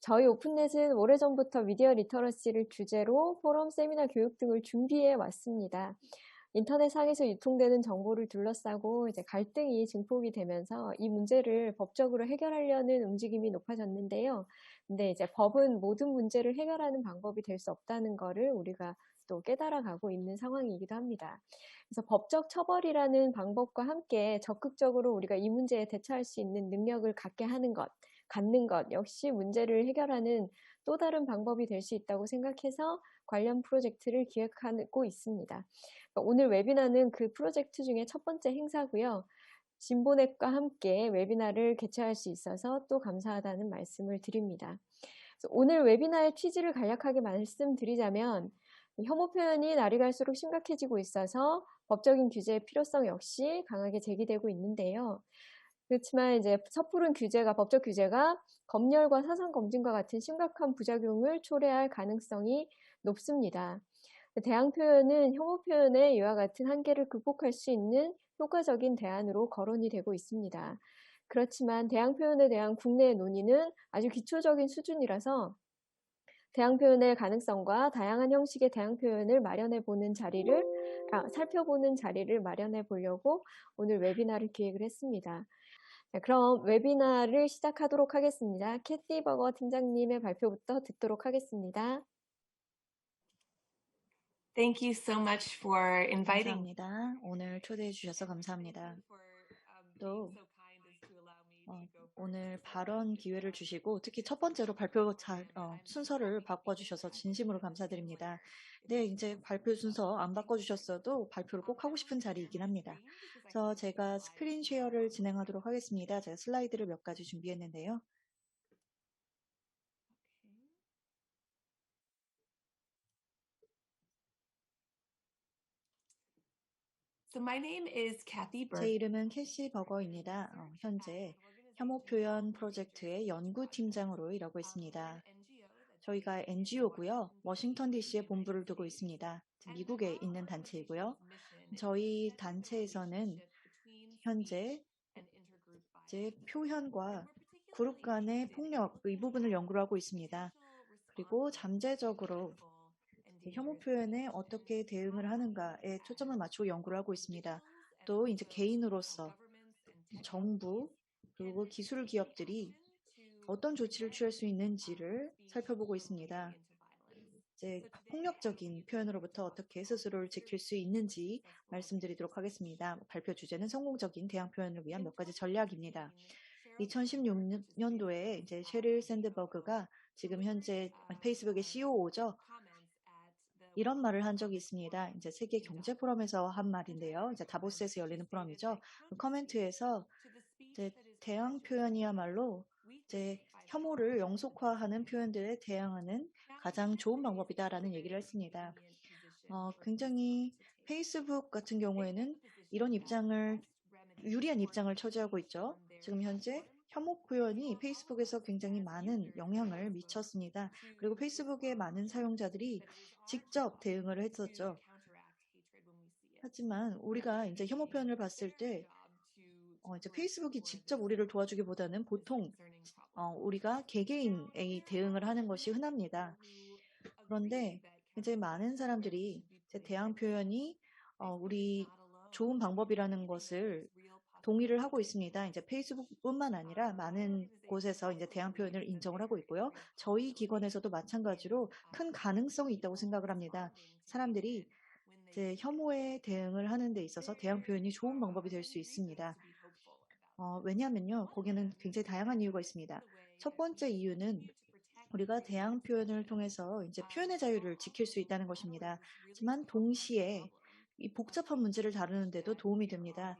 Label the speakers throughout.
Speaker 1: 저희 오픈넷은 오래전부터 미디어 리터러시를 주제로 포럼, 세미나, 교육 등을 준비해 왔습니다. 인터넷상에서 유통되는 정보를 둘러싸고 이제 갈등이 증폭이 되면서 이 문제를 법적으로 해결하려는 움직임이 높아졌는데요. 근데 이제 법은 모든 문제를 해결하는 방법이 될 수 없다는 거를 우리가 또 깨달아가고 있는 상황이기도 합니다. 그래서 법적 처벌이라는 방법과 함께 적극적으로 우리가 이 문제에 대처할 수 있는 능력을 갖게 하는 것, 갖는 것 역시 문제를 해결하는 또 다른 방법이 될 수 있다고 생각해서 관련 프로젝트를 기획하고 있습니다. 오늘 웨비나는 그 프로젝트 중에 첫 번째 행사고요. 진보넷과 함께 웨비나를 개최할 수 있어서 또 감사하다는 말씀을 드립니다. 오늘 웨비나의 취지를 간략하게 말씀드리자면 혐오 표현이 날이 갈수록 심각해지고 있어서 법적인 규제의 필요성 역시 강하게 제기되고 있는데요. 그렇지만 이제 섣부른 규제가 법적 규제가 검열과 사상 검증과 같은 심각한 부작용을 초래할 가능성이 높습니다. 대항 표현은 혐오 표현의 이와 같은 한계를 극복할 수 있는 효과적인 대안으로 거론이 되고 있습니다. 그렇지만 대항 표현에 대한 국내 논의는 아주 기초적인 수준이라서 대항 표현의 가능성과 다양한 형식의 대항 표현을 마련해 보는 자리를 아, 살펴보는 자리를 마련해 보려고 오늘 웨비나를 기획을 했습니다. 네, 그럼 웨비나를 시작하도록 하겠습니다. 캐티 버거 팀장님의 발표부터 듣도록 하겠습니다.
Speaker 2: Thank you so much for inviting.
Speaker 3: 감사합니다. 오늘 초대해 주셔서 감사합니다. 또 어, 오늘 발언 기회를 주시고 특히 첫 번째로 발표 잘, 어, 순서를 바꿔주셔서 진심으로 감사드립니다. 네, 이제 발표 순서 안 바꿔주셨어도 발표를 꼭 하고 싶은 자리이긴 합니다. 그래서 제가 스크린 쉐어를 진행하도록 하겠습니다. 제가 슬라이드를 몇 가지 준비했는데요.
Speaker 2: So my name is Kathy
Speaker 3: 제. 이름은 캐시 버거입니다. 어, 현재 혐오 표현 프로젝트의 연구팀장으로 일하고 있습니다. 저희가 NGO고요. 워싱턴 DC에 본부를 두고 있습니다. 미국에 있는 단체이고요. 저희 단체에서는 현재 이제 표현과 그룹 간의 폭력 이 부분을 연구를 하고 있습니다. 그리고 잠재적으로 혐오 표현에 어떻게 대응을 하는가에 초점을 맞추고 연구를 하고 있습니다. 또 이제 개인으로서 정부 그리고 기술 기업들이 어떤 조치를 취할 수 있는지를 살펴보고 있습니다. 이제 폭력적인 표현으로부터 어떻게 스스로를 지킬 수 있는지 말씀드리도록 하겠습니다. 발표 주제는 성공적인 대항 표현을 위한 몇 가지 전략입니다. 2016년도에 이제 셰릴 샌드버그가 지금 현재 페이스북의 CEO죠. 이런 말을 한 적이 있습니다. 이제 세계 경제 포럼에서 한 말인데요. 이제 다보스에서 열리는 포럼이죠. 그 커멘트에서 이제 대항 표현이야말로 이제 혐오를 영속화하는 표현들에 대항하는 가장 좋은 방법이다라는 얘기를 했습니다. 어, 굉장히 페이스북 같은 경우에는 이런 입장을 유리한 입장을 처지하고 있죠. 지금 현재 혐오 표현이 페이스북에서 굉장히 많은 영향을 미쳤습니다. 그리고 페이스북의 많은 사용자들이 직접 대응을 했었죠. 하지만 우리가 이제 혐오 표현을 봤을 때 어, 이제 페이스북이 직접 우리를 도와주기보다는 보통 어, 우리가 개개인에 대응을 하는 것이 흔합니다. 그런데 이제 많은 사람들이 이제 대항 표현이 어, 우리 좋은 방법이라는 것을 동의를 하고 있습니다. 이제 페이스북뿐만 아니라 많은 곳에서 이제 대항 표현을 인정을 하고 있고요. 저희 기관에서도 마찬가지로 큰 가능성이 있다고 생각을 합니다. 사람들이 이제 혐오에 대응을 하는 데 있어서 대항 표현이 좋은 방법이 될 수 있습니다. 어, 왜냐하면요, 거기는 굉장히 다양한 이유가 있습니다. 첫 번째 이유는 우리가 대항 표현을 통해서 이제 표현의 자유를 지킬 수 있다는 것입니다. 하지만 동시에 이 복잡한 문제를 다루는데도 도움이 됩니다.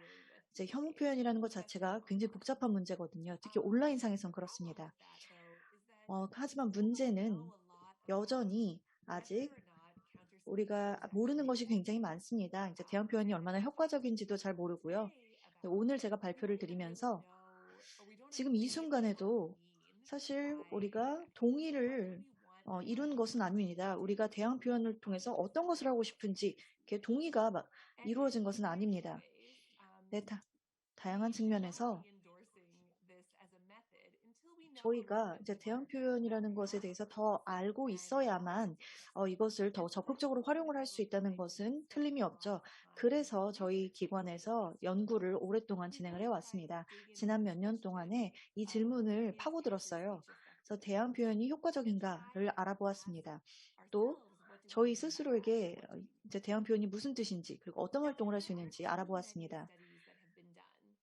Speaker 3: 이제 혐오 표현이라는 것 자체가 굉장히 복잡한 문제거든요. 특히 온라인상에선 그렇습니다. 어, 하지만 문제는 여전히 아직 우리가 모르는 것이 굉장히 많습니다. 이제 대항 표현이 얼마나 효과적인지도 잘 모르고요. 오늘 제가 발표를 드리면서 지금 이 순간에도 사실 우리가 동의를 어, 이룬 것은 아닙니다. 우리가 대항 표현을 통해서 어떤 것을 하고 싶은지 동의가 이루어진 것은 아닙니다. 네, 다, 다양한 측면에서 저희가 이제 대응 표현이라는 것에 대해서 더 알고 있어야만 어, 이것을 더 적극적으로 활용을 할 수 있다는 것은 틀림이 없죠. 그래서 저희 기관에서 연구를 오랫동안 진행을 해왔습니다. 지난 몇 년 동안에 이 질문을 파고들었어요. 그래서 대응 표현이 효과적인가를 알아보았습니다. 또 저희 스스로에게 어, 이제 대응 표현이 무슨 뜻인지 그리고 어떤 활동을 할 수 있는지 알아보았습니다.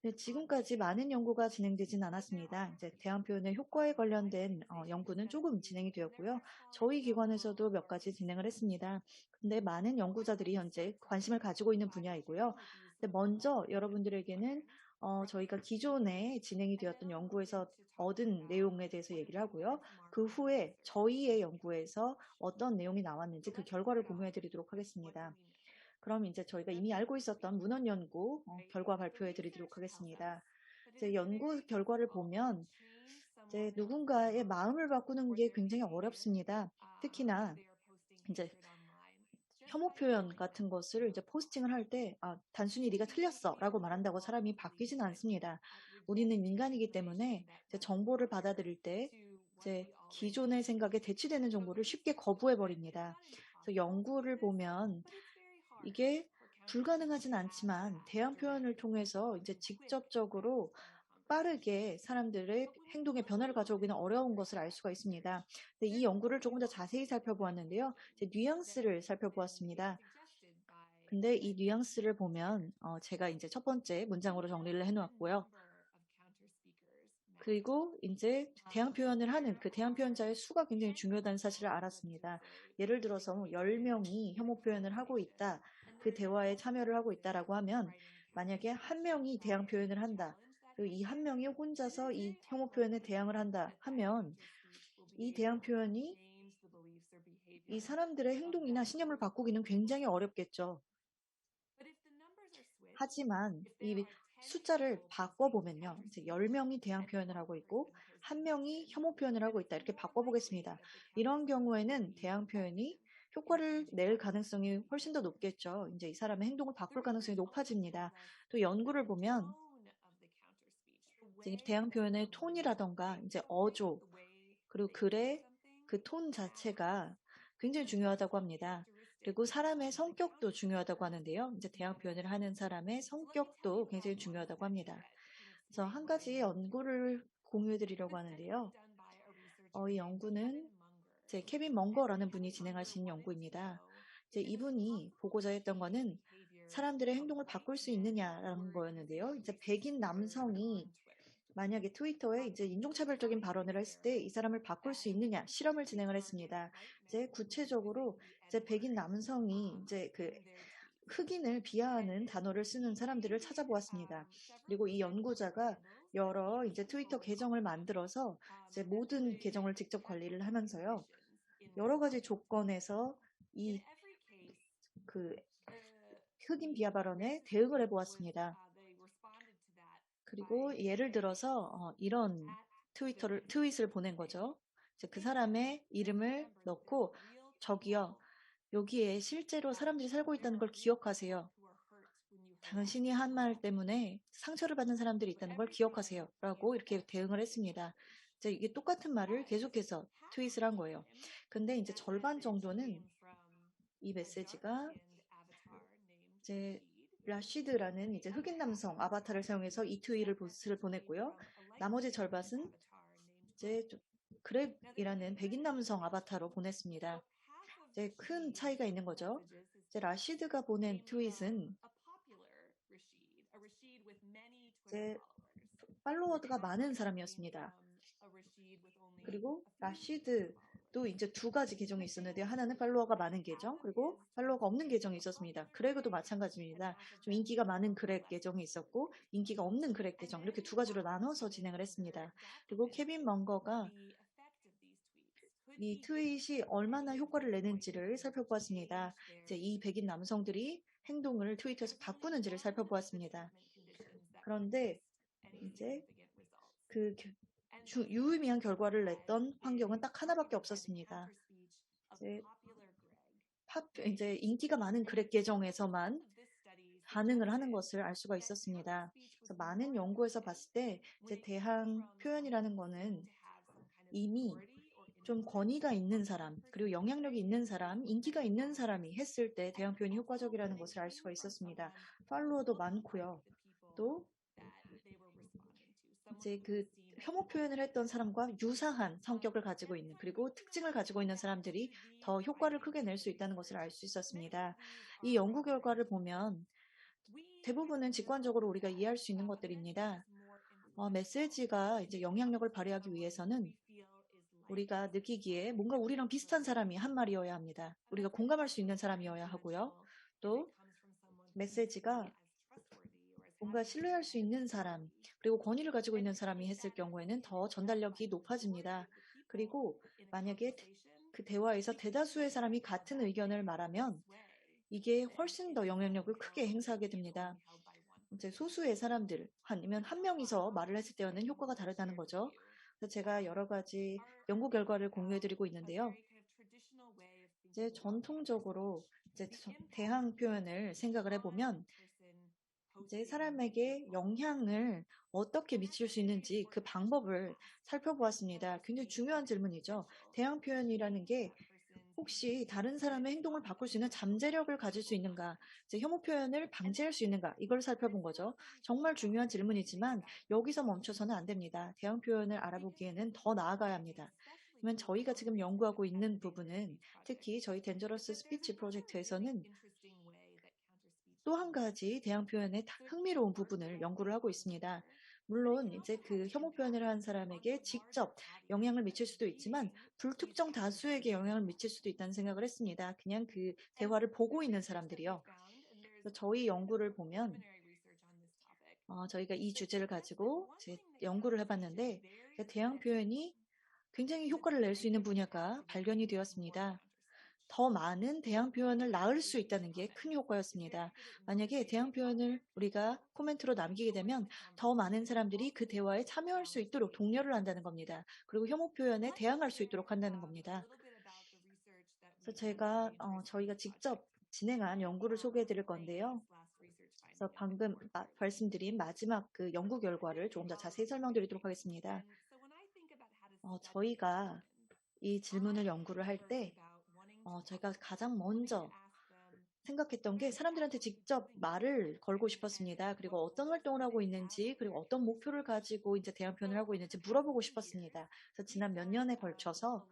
Speaker 3: 네, 지금까지 많은 연구가 진행되진 않았습니다. 이제 대응 표현의 효과에 관련된 어, 연구는 조금 진행이 되었고요. 저희 기관에서도 몇 가지 진행을 했습니다. 근데 많은 연구자들이 현재 관심을 가지고 있는 분야이고요. 먼저 여러분들에게는 어, 저희가 기존에 진행이 되었던 연구에서 얻은 내용에 대해서 얘기를 하고요. 그 후에 저희의 연구에서 어떤 내용이 나왔는지 그 결과를 공유해 드리도록 하겠습니다. 그럼 이제 저희가 이미 알고 있었던 문헌 연구 어, 결과 발표해 드리도록 하겠습니다. 이제 연구 결과를 보면 이제 누군가의 마음을 바꾸는 게 굉장히 어렵습니다. 특히나 이제 혐오 표현 같은 것을 이제 포스팅을 할 때 아, 단순히 네가 틀렸어라고 말한다고 사람이 바뀌진 않습니다. 우리는 인간이기 때문에 이제 정보를 받아들일 때 이제 기존의 생각에 대치되는 정보를 쉽게 거부해 버립니다. 그래서 연구를 보면 이게 불가능하진 않지만 대응 표현을 통해서 이제 직접적으로 빠르게 사람들의 행동에 변화를 가져오기는 어려운 것을 알 수가 있습니다. 이 연구를 조금 더 자세히 살펴보았는데요. 뉘앙스를 살펴보았습니다. 근데 이 뉘앙스를 보면 어, 제가 이제 첫 번째 문장으로 정리를 해놓았고요. 그리고 이제 대항 표현을 하는 그 대항 표현자의 수가 굉장히 중요하다는 사실을 알았습니다. 예를 들어서 10명이 혐오 표현을 하고 있다. 그 대화에 참여를 하고 있다라고 하면 만약에 한 명이 대항 표현을 한다. 그리고 이 한 명이 혼자서 이 혐오 표현에 대항을 한다 하면 이 대항 표현이 이 사람들의 행동이나 신념을 바꾸기는 굉장히 어렵겠죠. 하지만 이 숫자를 바꿔보면요. 이제 10명이 대항 표현을 하고 있고, 한 명이 혐오 표현을 하고 있다. 이렇게 바꿔보겠습니다. 이런 경우에는 대항 표현이 효과를 낼 가능성이 훨씬 더 높겠죠. 이제 이 사람의 행동을 바꿀 가능성이 높아집니다. 또 연구를 보면, 이제 대항 표현의 톤이라던가, 이제 어조, 그리고 글의 그 톤 자체가 굉장히 중요하다고 합니다. 그리고 사람의 성격도 중요하다고 하는데요. 이제 대항 표현을 하는 사람의 성격도 굉장히 중요하다고 합니다. 그래서 한 가지 연구를 공유해 드리려고 하는데요. 어, 이 연구는 제 케빈 멍거라는 분이 진행하신 연구입니다. 이제 이분이 보고자 했던 거는 사람들의 행동을 바꿀 수 있느냐라는 거였는데요. 이제 백인 남성이 만약에 트위터에 이제 인종차별적인 발언을 했을 때 이 사람을 바꿀 수 있느냐 실험을 진행을 했습니다. 이제 구체적으로 이제 백인 남성이 이제 그 흑인을 비하하는 단어를 쓰는 사람들을 찾아보았습니다. 그리고 이 연구자가 여러 이제 트위터 계정을 만들어서 이제 모든 계정을 직접 관리를 하면서요. 여러 가지 조건에서 이 그 흑인 비하 발언에 대응을 해보았습니다. 그리고 예를 들어서 어, 이런 트위터를 트윗을 보낸 거죠. 그 사람의 이름을 넣고 저기요 여기에 실제로 사람들이 살고 있다는 걸 기억하세요. 당신이 한 말 때문에 상처를 받는 사람들이 있다는 걸 기억하세요. 라고 이렇게 대응을 했습니다. 이제 이게 똑같은 말을 계속해서 트윗을 한 거예요. 근데 이제 절반 정도는 이 메시지가 이제 라시드라는 이제 흑인 남성 아바타를 사용해서 이 트윗을 보냈고요. 나머지 절반은 이제 그랩이라는 백인 남성 아바타로 보냈습니다. 이제 큰 차이가 있는 거죠. 이제 라시드가 보낸 트윗은 이 제 팔로워가 많은 사람이었습니다. 그리고 라시드도 이제 두 가지 계정이 있었는데 하나는 팔로워가 많은 계정 그리고 팔로워가 없는 계정이 있었습니다. 그렉도 마찬가지입니다. 좀 인기가 많은 그렉 계정이 있었고 인기가 없는 그렉 계정 이렇게 두 가지로 나눠서 진행을 했습니다. 그리고 케빈 먼거가 이 트윗이 얼마나 효과를 내는지를 살펴보았습니다. 이제 이 백인 남성들이 행동을 트위터에서 바꾸는지를 살펴보았습니다. 그런데 이제 그 주, 유의미한 결과를 냈던 환경은 딱 하나밖에 없었습니다. 이제 팝, 이제 인기가 많은 그렉 계정에서만 반응을 하는 것을 알 수가 있었습니다. 많은 연구에서 봤을 때 이제 대항 표현이라는 거는 이미 좀 권위가 있는 사람, 그리고 영향력이 있는 사람, 인기가 있는 사람이 했을 때 대형 표현이 효과적이라는 것을 알 수가 있었습니다. 팔로워도 많고요. 또 이제 그 혐오 표현을 했던 사람과 유사한 성격을 가지고 있는 그리고 특징을 가지고 있는 사람들이 더 효과를 크게 낼 수 있다는 것을 알 수 있었습니다. 이 연구 결과를 보면 대부분은 직관적으로 우리가 이해할 수 있는 것들입니다. 어, 메시지가 이제 영향력을 발휘하기 위해서는 우리가 느끼기에 뭔가 우리랑 비슷한 사람이 한 말이어야 합니다. 우리가 공감할 수 있는 사람이어야 하고요. 또 메시지가 뭔가 신뢰할 수 있는 사람, 그리고 권위를 가지고 있는 사람이 했을 경우에는 더 전달력이 높아집니다. 그리고 만약에 그 대화에서 대다수의 사람이 같은 의견을 말하면 이게 훨씬 더 영향력을 크게 행사하게 됩니다. 이제 소수의 사람들, 아니면 한 명이서 말을 했을 때와는 효과가 다르다는 거죠. 그래서 제가 여러 가지 연구 결과를 공유해드리고 있는데요. 이제 전통적으로 이제 대항 표현을 생각을 해보면 이제 사람에게 영향을 어떻게 미칠 수 있는지 그 방법을 살펴보았습니다. 굉장히 중요한 질문이죠. 대항 표현이라는 게 혹시 다른 사람의 행동을 바꿀 수 있는 잠재력을 가질 수 있는가, 이제 혐오 표현을 방지할 수 있는가, 이걸 살펴본 거죠. 정말 중요한 질문이지만 여기서 멈춰서는 안 됩니다. 대항 표현을 알아보기에는 더 나아가야 합니다. 그러면 저희가 지금 연구하고 있는 부분은 특히 저희 덴저러스 스피치 프로젝트에서는 또 한 가지 대항 표현의 흥미로운 부분을 연구를 하고 있습니다. 물론 이제 그 혐오 표현을 한 사람에게 직접 영향을 미칠 수도 있지만 불특정 다수에게 영향을 미칠 수도 있다는 생각을 했습니다. 그냥 그 대화를 보고 있는 사람들이요. 그래서 저희 연구를 보면 어, 저희가 이 주제를 가지고 연구를 해봤는데 대항 표현이 굉장히 효과를 낼 수 있는 분야가 발견이 되었습니다. 더 많은 대항 표현을 낳을 수 있다는 게 큰 효과였습니다. 만약에 대항 표현을 우리가 코멘트로 남기게 되면 더 많은 사람들이 그 대화에 참여할 수 있도록 독려를 한다는 겁니다. 그리고 혐오 표현에 대항할 수 있도록 한다는 겁니다. 그래서 제가 어, 저희가 직접 진행한 연구를 소개해 드릴 건데요. 그래서 방금 마, 말씀드린 마지막 그 연구 결과를 조금 더 자세히 설명드리도록 하겠습니다. 어, 저희가 이 질문을 연구를 할 때 어, 제가 가장 먼저 생각했던 게 사람들한테 직접 말을 걸고 싶었습니다. 그리고 어떤 활동을 하고 있는지, 그리고 어떤 목표를 가지고 이제 표현을 하고 있는지 물어보고 싶었습니다. 그래서 지난 몇 년에 걸쳐서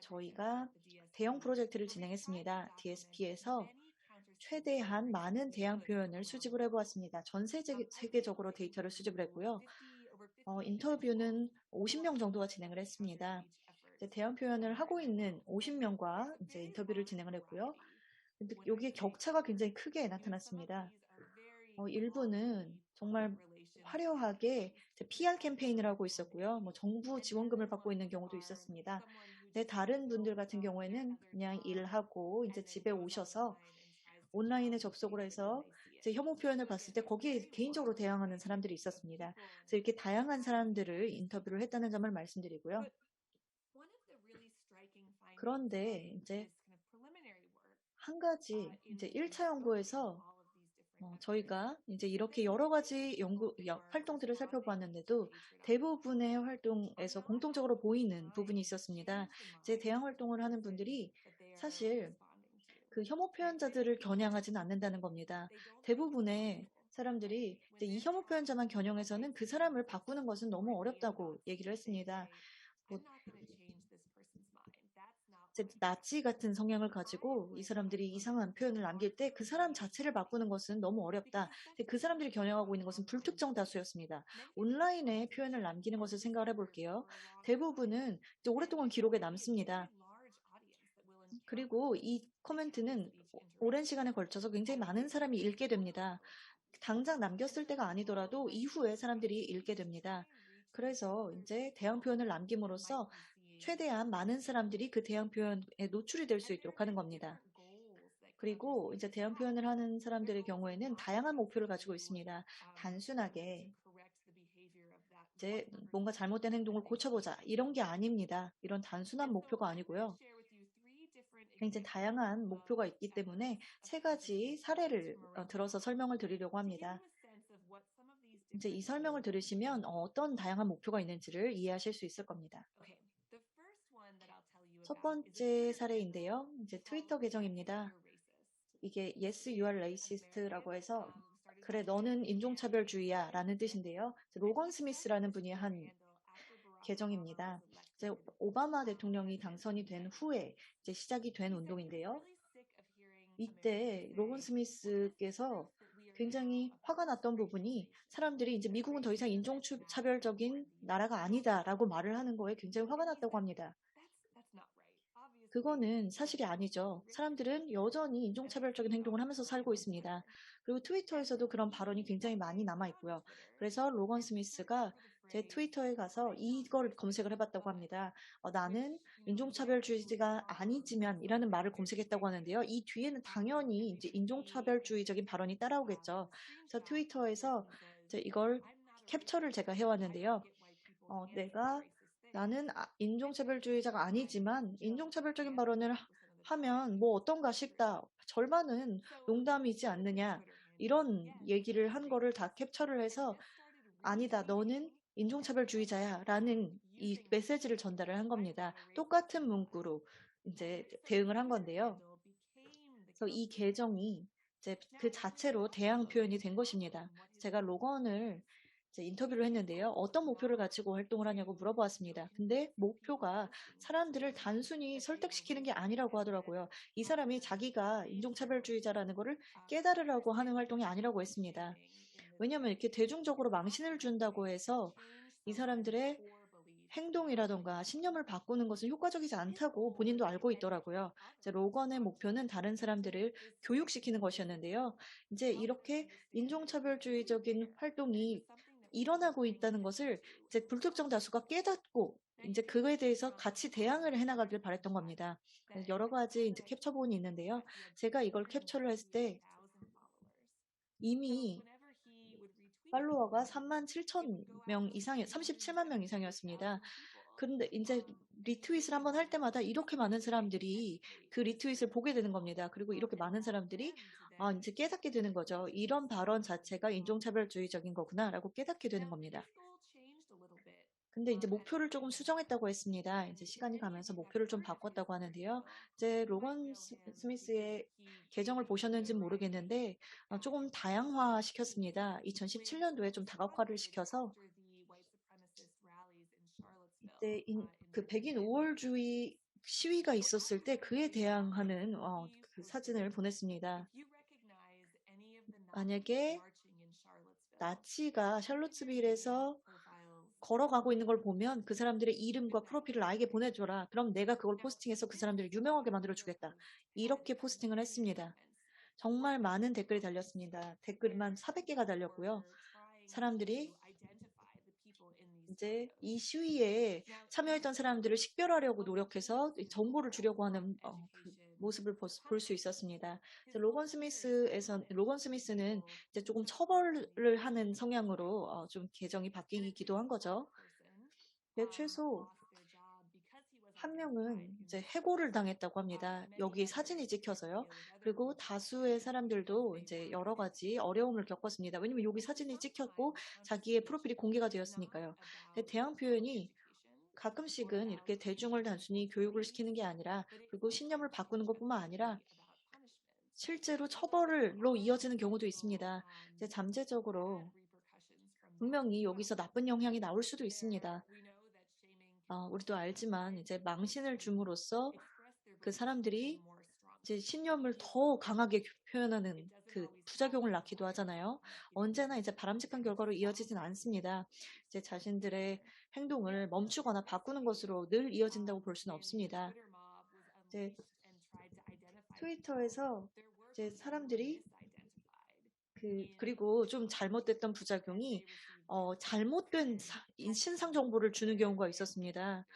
Speaker 3: 저희가 대형 프로젝트를 진행했습니다. DSP에서 최대한 많은 대항 표현을 수집을 해보았습니다. 전 세계, 세계적으로 데이터를 수집을 했고요. 어, 인터뷰는 50명 정도가 진행을 했습니다. 대형 표현을 하고 있는 50명과 이제 인터뷰를 진행을 했고요. 근데 여기에 격차가 굉장히 크게 나타났습니다. 어, 일부는 정말 화려하게 PR 캠페인을 하고 있었고요. 뭐 정부 지원금을 받고 있는 경우도 있었습니다. 네, 다른 분들 같은 경우에는 그냥 일하고 이제 집에 오셔서 온라인에 접속을 해서 제 혐오 표현을 봤을 때 거기에 개인적으로 대항하는 사람들이 있었습니다. 그래서 이렇게 다양한 사람들을 인터뷰를 했다는 점을 말씀드리고요. 그런데 이제 한 가지 이제 1차 연구에서 어, 저희가 이제 이렇게 여러 가지 연구 활동들을 살펴보았는데도 대부분의 활동에서 공통적으로 보이는 부분이 있었습니다. 제 대항 활동을 하는 분들이 사실 그 혐오 표현자들을 겨냥하지는 않는다는 겁니다. 대부분의 사람들이 이 혐오 표현자만 겨냥해서는 그 사람을 바꾸는 것은 너무 어렵다고 얘기를 했습니다. 뭐 나치 같은 성향을 가지고 이 사람들이 이상한 표현을 남길 때 그 사람 자체를 바꾸는 것은 너무 어렵다. 그 사람들이 겨냥하고 있는 것은 불특정 다수였습니다. 온라인에 표현을 남기는 것을 생각을 해볼게요. 대부분은 오랫동안 기록에 남습니다. 그리고 이 코멘트는 오랜 시간에 걸쳐서 굉장히 많은 사람이 읽게 됩니다. 당장 남겼을 때가 아니더라도 이후에 사람들이 읽게 됩니다. 그래서 이제 대형 표현을 남김으로써 최대한 많은 사람들이 그 대형 표현에 노출이 될 수 있도록 하는 겁니다. 그리고 이제 대형 표현을 하는 사람들의 경우에는 다양한 목표를 가지고 있습니다. 단순하게 이제 뭔가 잘못된 행동을 고쳐보자 이런 게 아닙니다. 이런 단순한 목표가 아니고요. 굉장히 다양한 목표가 있기 때문에 세 가지 사례를 어, 들어서 설명을 드리려고 합니다. 이제 이 설명을 들으시면 어떤 다양한 목표가 있는지를 이해하실 수 있을 겁니다. 첫 번째 사례인데요. 이제 트위터 계정입니다. 이게 yes you are racist라고 해서 그래 너는 인종차별주의야 라는 뜻인데요. 로건 스미스라는 분이 한 계정입니다. 이제 오바마 대통령이 당선이 된 후에 이제 시작이 된 운동인데요. 이때 로건 스미스께서 굉장히 화가 났던 부분이 사람들이 이제 미국은 더 이상 인종차별적인 나라가 아니다라고 말을 하는 거에 굉장히 화가 났다고 합니다. 그거는 사실이 아니죠. 사람들은 여전히 인종차별적인 행동을 하면서 살고 있습니다. 그리고 트위터에서도 그런 발언이 굉장히 많이 남아 있고요. 그래서 로건 스미스가 제 트위터에 가서 이걸 검색을 해봤다고 합니다. 어, 나는 인종차별주의가 아니지만 이라는 말을 검색했다고 하는데요. 이 뒤에는 당연히 이제 인종차별주의적인 발언이 따라오겠죠. 그래서 트위터에서 이걸 캡처를 제가 해왔는데요. 어, 내가 나는 아- 인종차별주의자가 아니지만 인종차별적인 발언을 하- 하면 뭐 어떤가 싶다. 절반은 농담이지 않느냐. 이런 얘기를 한 거를 다 캡처를 해서 아니다. 너는 인종차별주의자야. 라는 이 메시지를 전달을 한 겁니다. 똑같은 문구로 이제 대응을 한 건데요. 그래서 이 계정이 이제 그 자체로 대항 표현이 된 것입니다. 제가 로건을 인터뷰를 했는데요. 어떤 목표를 가지고 활동을 하냐고 물어보았습니다. 근데 목표가 사람들을 단순히 설득시키는 게 아니라고 하더라고요. 이 사람이 자기가 인종차별주의자라는 거를 깨달으라고 하는 활동이 아니라고 했습니다. 왜냐하면 이렇게 대중적으로 망신을 준다고 해서 이 사람들의 행동이라던가 신념을 바꾸는 것은 효과적이지 않다고 본인도 알고 있더라고요. 이제 로건의 목표는 다른 사람들을 교육시키는 것이었는데요. 이제 이렇게 인종차별주의적인 활동이 일어나고 있다는 것을 이제 불특정 다수가 깨닫고 이제 그거에 대해서 같이 대항을 해나가길 바랬던 겁니다. 그래서 여러 가지 이제 캡처본이 있는데요. 제가 이걸 캡처를 했을 때 이미 팔로워가 3만 7천 명 이상이 37만 명 이상이었습니다. 그런데 이제 리트윗을 한번 할 때마다 이렇게 많은 사람들이 그 리트윗을 보게 되는 겁니다. 그리고 이렇게 많은 사람들이 아, 이제 깨닫게 되는 거죠. 이런 발언 자체가 인종차별주의적인 거구나라고 깨닫게 되는 겁니다. 근데 이제 목표를 조금 수정했다고 했습니다. 이제 시간이 가면서 목표를 좀 바꿨다고 하는데요. 이제 로건 스- 스미스의 계정을 보셨는지는 모르겠는데 어, 조금 다양화 시켰습니다. 2017년도에 좀 다각화를 시켜서 이때 인- 그 백인 우월주의 시위가 있었을 때 그에 대항하는 어, 그 사진을 보냈습니다. 만약에 나치가 샬롯스빌에서 걸어가고 있는 걸 보면 그 사람들의 이름과 프로필을 나에게 보내줘라. 그럼 내가 그걸 포스팅해서 그 사람들을 유명하게 만들어주겠다. 이렇게 포스팅을 했습니다. 정말 많은 댓글이 달렸습니다. 댓글만 400개가 달렸고요. 사람들이 이제 이 시위에 참여했던 사람들을 식별하려고 노력해서 이 정보를 주려고 하는 어, 그 모습을 볼 수 있었습니다. 로건 스미스에서 로건 스미스는 이제 조금 처벌을 하는 성향으로 어, 좀 계정이 바뀌기도 한 거죠. 네, 최소 한 명은 이제 해고를 당했다고 합니다. 여기 사진이 찍혀서요. 그리고 다수의 사람들도 이제 여러 가지 어려움을 겪었습니다. 왜냐면 여기 사진이 찍혔고 자기의 프로필이 공개가 되었으니까요. 대항 표현이 가끔씩은 이렇게 대중을 단순히 교육을 시키는 게 아니라 그리고 신념을 바꾸는 것뿐만 아니라 실제로 처벌로 이어지는 경우도 있습니다. 이제 잠재적으로 분명히 여기서 나쁜 영향이 나올 수도 있습니다. 어, 우리도 알지만 이제 망신을 줌으로써 그 사람들이 이제 신념을 더 강하게 표현하는 그 부작용을 낳기도 하잖아요. 언제나 이제 바람직한 결과로 이어지진 않습니다. 이제 자신들의 행동을 멈추거나 바꾸는 것으로 늘 이어진다고 볼 수는 없습니다. 이제 트위터에서 이제 사람들이 그 그리고 좀 잘못됐던 부작용이 어, 잘못된 사- 신상 정보를 주는 경우가 있었습니다.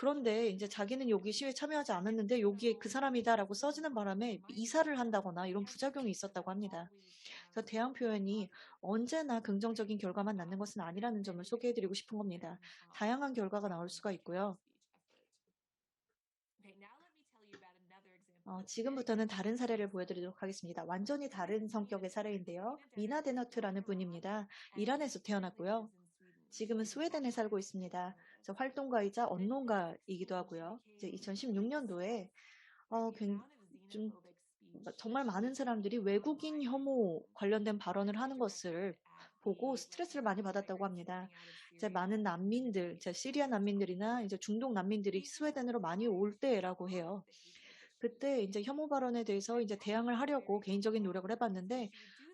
Speaker 3: 그런데 이제 자기는 여기 시위에 참여하지 않았는데 여기에 그 사람이다라고 써지는 바람에 이사를 한다거나 이런 부작용이 있었다고 합니다. 그래서 대항 표현이 언제나 긍정적인 결과만 낳는 것은 아니라는 점을 소개해드리고 싶은 겁니다. 다양한 결과가 나올 수가 있고요. 어, 지금부터는 다른 사례를 보여드리도록 하겠습니다. 완전히 다른 성격의 사례인데요. 미나 데너트라는 분입니다. 이란에서 태어났고요. 지금은 스웨덴에 살고 있습니다. 이제 활동가이자 언론가이기도 하고요. 이제 2016년도에 어, 굉- 좀 정말 많은 사람들이 외국인 혐오 관련된 발언을 하는 것을 보고 스트레스를 많이 받았다고 합니다. 이제 많은 난민들, 이제 시리아 난민들이나 이제 중동 난민들이 스웨덴으로 많이 올 때라고 해요. 그때 이제 혐오 발언에 대해서 이제 대항을 하려고 개인적인 노력을 해봤는데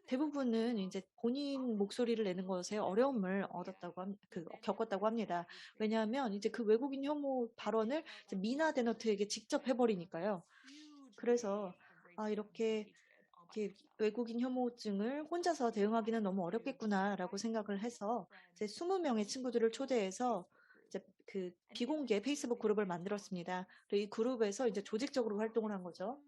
Speaker 3: 대부분은 이제 본인 목소리를 내는 것에 어려움을 얻었다고 함, 그, 겪었다고 합니다. 왜냐하면 이제 그 외국인 혐오 발언을 미나 데너트에게 직접 해버리니까요. 그래서 아 이렇게 이렇게 외국인 혐오증을 혼자서 대응하기는 너무 어렵겠구나라고 생각을 해서 제 20명의 친구들을 초대해서 이제 그 비공개 페이스북 그룹을 만들었습니다. 그리고 이 그룹에서 이제 조직적으로 활동을 한 거죠.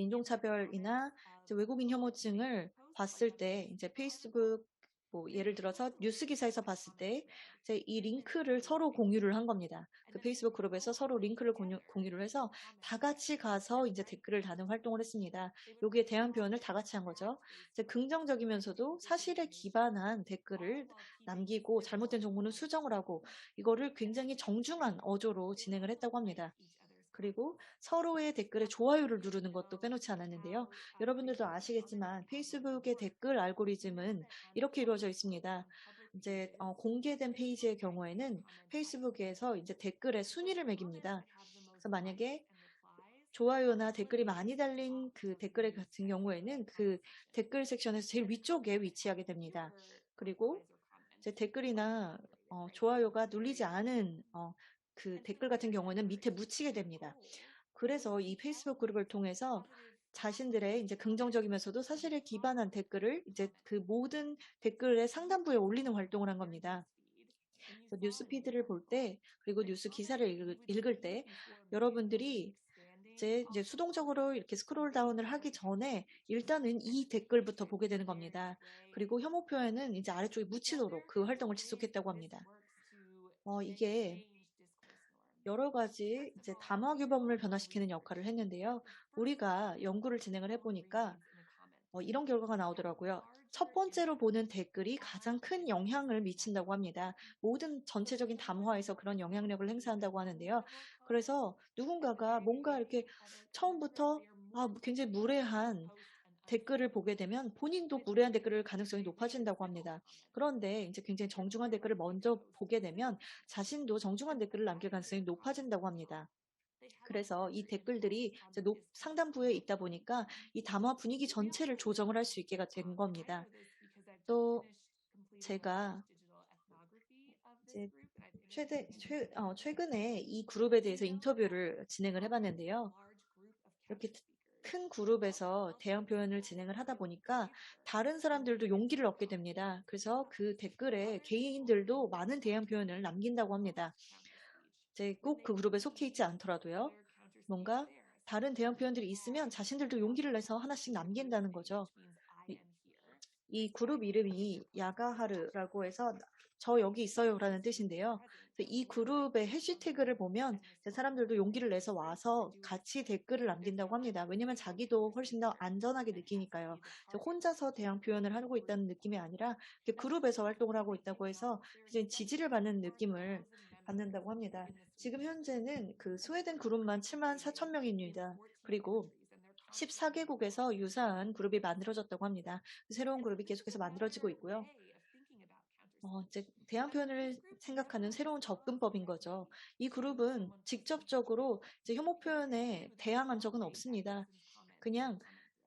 Speaker 3: 인종차별이나 외국인 혐오증을 봤을 때 이제 페이스북 뭐 예를 들어서 뉴스 기사에서 봤을 때 이제 이 링크를 서로 공유를 한 겁니다. 그 페이스북 그룹에서 서로 링크를 공유, 공유를 해서 다 같이 가서 이제 댓글을 다는 활동을 했습니다. 여기에 대한 표현을 다 같이 한 거죠. 이제 긍정적이면서도 사실에 기반한 댓글을 남기고 잘못된 정보는 수정을 하고 이거를 굉장히 정중한 어조로 진행을 했다고 합니다. 그리고 서로의 댓글에 좋아요를 누르는 것도 빼놓지 않았는데요. 여러분들도 아시겠지만 페이스북의 댓글 알고리즘은 이렇게 이루어져 있습니다. 이제 어, 공개된 페이지의 경우에는 페이스북에서 이제 댓글의 순위를 매깁니다. 그래서 만약에 좋아요나 댓글이 많이 달린 그 댓글 같은 경우에는 그 댓글 섹션에서 제일 위쪽에 위치하게 됩니다. 그리고 이제 댓글이나 어, 좋아요가 눌리지 않은 어, 그 댓글 같은 경우에는 밑에 묻히게 됩니다. 그래서 이 페이스북 그룹을 통해서 자신들의 이제 긍정적이면서도 사실에 기반한 댓글을 이제 그 모든 댓글의 상단부에 올리는 활동을 한 겁니다. 그래서 뉴스 피드를 볼 때, 그리고 뉴스 기사를 읽을, 읽을 때, 여러분들이 이제, 이제 수동적으로 이렇게 스크롤 다운을 하기 전에 일단은 이 댓글부터 보게 되는 겁니다. 그리고 혐오 표현은 이제 아래쪽에 묻히도록 그 활동을 지속했다고 합니다. 어, 이게 여러 가지 이제 담화 규범을 변화시키는 역할을 했는데요. 우리가 연구를 진행을 해보니까 어, 이런 결과가 나오더라고요. 첫 번째로 보는 댓글이 가장 큰 영향을 미친다고 합니다. 모든 전체적인 담화에서 그런 영향력을 행사한다고 하는데요. 그래서 누군가가 뭔가 이렇게 처음부터 아, 굉장히 무례한 댓글을 보게 되면 본인도 무례한 댓글을 가능성이 높아진다고 합니다. 그런데 이제 굉장히 정중한 댓글을 먼저 보게 되면 자신도 정중한 댓글을 남길 가능성이 높아진다고 합니다. 그래서 이 댓글들이 높, 상단부에 있다 보니까 이 담화 분위기 전체를 조정을 할 수 있게 된 겁니다. 또 제가 이제 최대, 최, 어, 최근에 이 그룹에 대해서 인터뷰를 진행을 해봤는데요. 이렇게 큰 그룹에서 대응 표현을 진행을 하다 보니까 다른 사람들도 용기를 얻게 됩니다. 그래서 그 댓글에 개인들도 많은 대응 표현을 남긴다고 합니다. 이제 꼭 그 그룹에 속해 있지 않더라도요. 뭔가 다른 대응 표현들이 있으면 자신들도 용기를 내서 하나씩 남긴다는 거죠. 이, 이 그룹 이름이 야가하르라고 해서 저 여기 있어요라는 뜻인데요. 이 그룹의 해시태그를 보면 사람들도 용기를 내서 와서 같이 댓글을 남긴다고 합니다. 왜냐면 자기도 훨씬 더 안전하게 느끼니까요. 혼자서 대항 표현을 하고 있다는 느낌이 아니라 그룹에서 활동을 하고 있다고 해서 지지를 받는 느낌을 받는다고 합니다. 지금 현재는 그 스웨덴 그룹만 7만 4천 명입니다. 그리고 14개국에서 유사한 그룹이 만들어졌다고 합니다. 새로운 그룹이 계속해서 만들어지고 있고요. 어, 이제 대항 표현을 생각하는 새로운 접근법인 거죠. 이 그룹은 직접적으로 이제 혐오 표현에 대항한 적은 없습니다. 그냥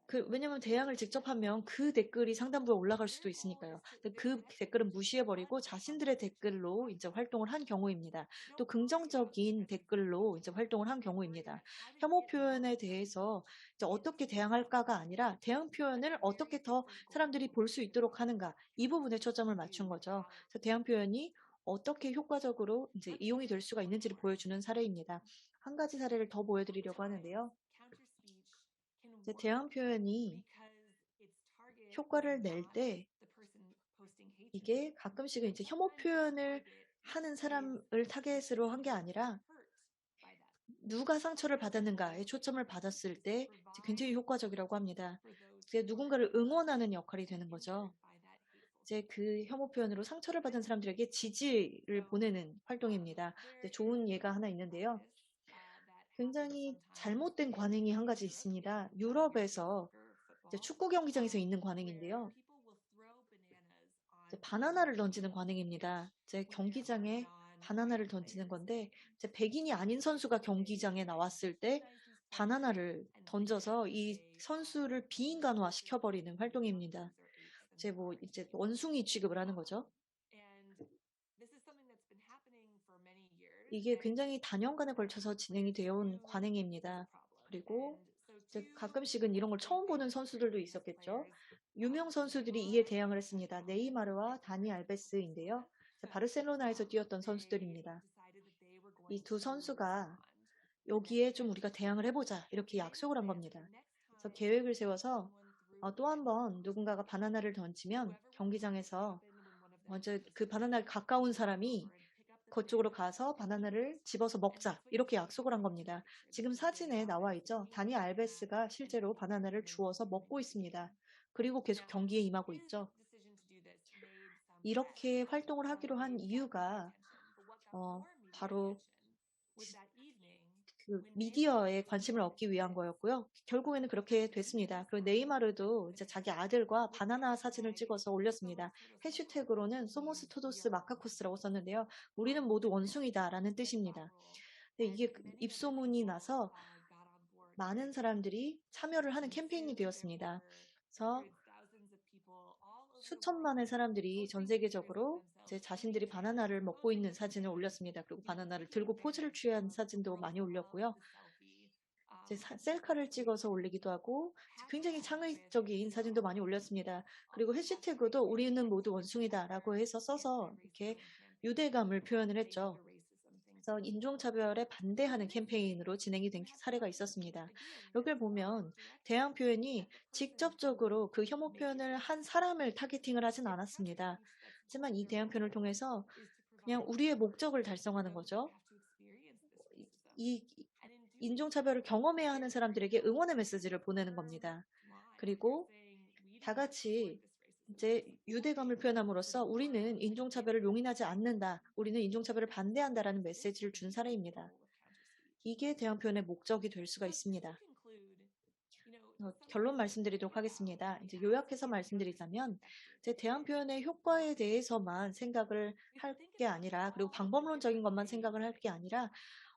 Speaker 3: 그 왜냐면 대항을 직접 하면 그 댓글이 상단부에 올라갈 수도 있으니까요. 그 댓글은 무시해버리고 자신들의 댓글로 이제 활동을 한 경우입니다. 또 긍정적인 댓글로 이제 활동을 한 경우입니다. 혐오 표현에 대해서 어떻게 대항할까가 아니라 대항 표현을 어떻게 더 사람들이 볼 수 있도록 하는가 이 부분에 초점을 맞춘 거죠. 그래서 대항 표현이 어떻게 효과적으로 이제 이용이 될 수가 있는지를 보여주는 사례입니다. 한 가지 사례를 더 보여드리려고 하는데요. 대항 표현이 효과를 낼 때 이게 가끔씩은 이제 혐오 표현을 하는 사람을 타겟으로 한 게 아니라 누가 상처를 받았는가에 초점을 받았을 때 굉장히 효과적이라고 합니다. 누군가를 응원하는 역할이 되는 거죠. 이제 그 혐오 표현으로 상처를 받은 사람들에게 지지를 보내는 활동입니다. 좋은 예가 하나 있는데요. 굉장히 잘못된 관행이 한 가지 있습니다. 유럽에서 축구 경기장에서 있는 관행인데요. 바나나를 던지는 관행입니다. 이제 경기장에 바나나를 던지는 건데 이제 백인이 아닌 선수가 경기장에 나왔을 때 바나나를 던져서 이 선수를 비인간화 시켜버리는 활동입니다. 이제 뭐 이제 원숭이 취급을 하는 거죠. 이게 굉장히 단연간에 걸쳐서 진행이 되어 온 관행입니다. 그리고 가끔씩은 이런 걸 처음 보는 선수들도 있었겠죠. 유명 선수들이 이에 대항을 했습니다. 네이마르와 다니 알베스인데요. 바르셀로나에서 뛰었던 선수들입니다. 이 두 선수가 여기에 좀 우리가 대항을 해보자 이렇게 약속을 한 겁니다. 그래서 계획을 세워서 어, 또한 번 누군가가 바나나를 던지면 경기장에서 먼저 그 바나나에 가까운 사람이 그쪽으로 가서 바나나를 집어서 먹자 이렇게 약속을 한 겁니다. 지금 사진에 나와 있죠. 다니 알베스가 실제로 바나나를 주워서 먹고 있습니다. 그리고 계속 경기에 임하고 있죠. 이렇게 활동을 하기로 한 이유가 어, 바로 그 미디어에 관심을 얻기 위한 거였고요. 결국에는 그렇게 됐습니다. 그리고 네이마르도 이제 자기 아들과 바나나 사진을 찍어서 올렸습니다. 해시태그로는 소모스 토도스 마카코스라고 썼는데요. 우리는 모두 원숭이다라는 뜻입니다. 근데 이게 그 입소문이 나서 많은 사람들이 참여를 하는 캠페인이 되었습니다. 그래서 수천만의 사람들이 전 세계적으로 이제 자신들이 바나나를 먹고 있는 사진을 올렸습니다. 그리고 바나나를 들고 포즈를 취한 사진도 많이 올렸고요. 이제 사- 셀카를 찍어서 올리기도 하고 굉장히 창의적인 사진도 많이 올렸습니다. 그리고 해시태그도 우리는 모두 원숭이다라고 해서 써서 이렇게 유대감을 표현을 했죠. 그래서 인종차별에 반대하는 캠페인으로 진행이 된 사례가 있었습니다. 여기를 보면 대항 표현이 직접적으로 그 혐오 표현을 한 사람을 타겟팅을 하진 않았습니다. 하지만 이 표현을 통해서 그냥 우리의 목적을 달성하는 거죠. 이 인종차별을 경험해야 하는 사람들에게 응원의 메시지를 보내는 겁니다. 그리고 다 같이 이제 유대감을 표현함으로써 우리는 인종차별을 용인하지 않는다. 우리는 인종차별을 반대한다라는 메시지를 준 사례입니다. 이게 대항 표현의 목적이 될 수가 있습니다. 어, 결론 말씀드리도록 하겠습니다. 이제 요약해서 말씀드리자면 이제 대항 표현의 효과에 대해서만 생각을 할 게 아니라 그리고 방법론적인 것만 생각을 할 게 아니라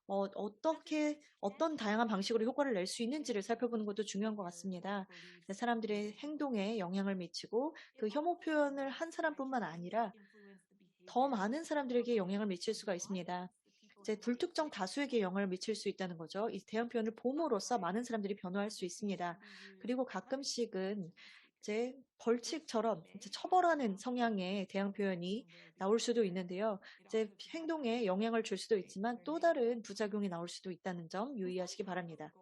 Speaker 3: 어, 어떻게 어떤 다양한 방식으로 효과를 낼 수 있는지를 살펴보는 것도 중요한 것 같습니다. 사람들의 행동에 영향을 미치고 그 혐오 표현을 한 사람뿐만 아니라 더 많은 사람들에게 영향을 미칠 수가 있습니다. 이제 불특정 다수에게 영향을 미칠 수 있다는 거죠. 이 대형 표현을 봄으로써 많은 사람들이 변화할 수 있습니다. 그리고 가끔씩은 이제 벌칙처럼 이제 처벌하는 성향의 대항 표현이 나올 수도 있는데요. 이제 행동에 영향을 줄 수도 있지만 또 다른 부작용이 나올 수도 있다는 점 유의하시기 바랍니다.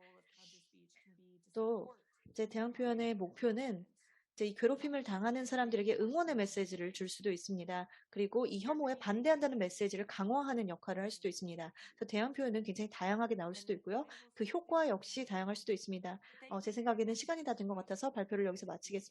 Speaker 3: 또 이제 대항 표현의 목표는 이 괴롭힘을 당하는 사람들에게 응원의 메시지를 줄 수도 있습니다. 그리고 이 혐오에 반대한다는 메시지를 강화하는 역할을 할 수도 있습니다. 대항 표현은 굉장히 다양하게 나올 수도 있고요. 그 효과 역시 다양할 수도 있습니다. 어, 제 생각에는 시간이 다 된 것 같아서 발표를 여기서 마치겠습니다.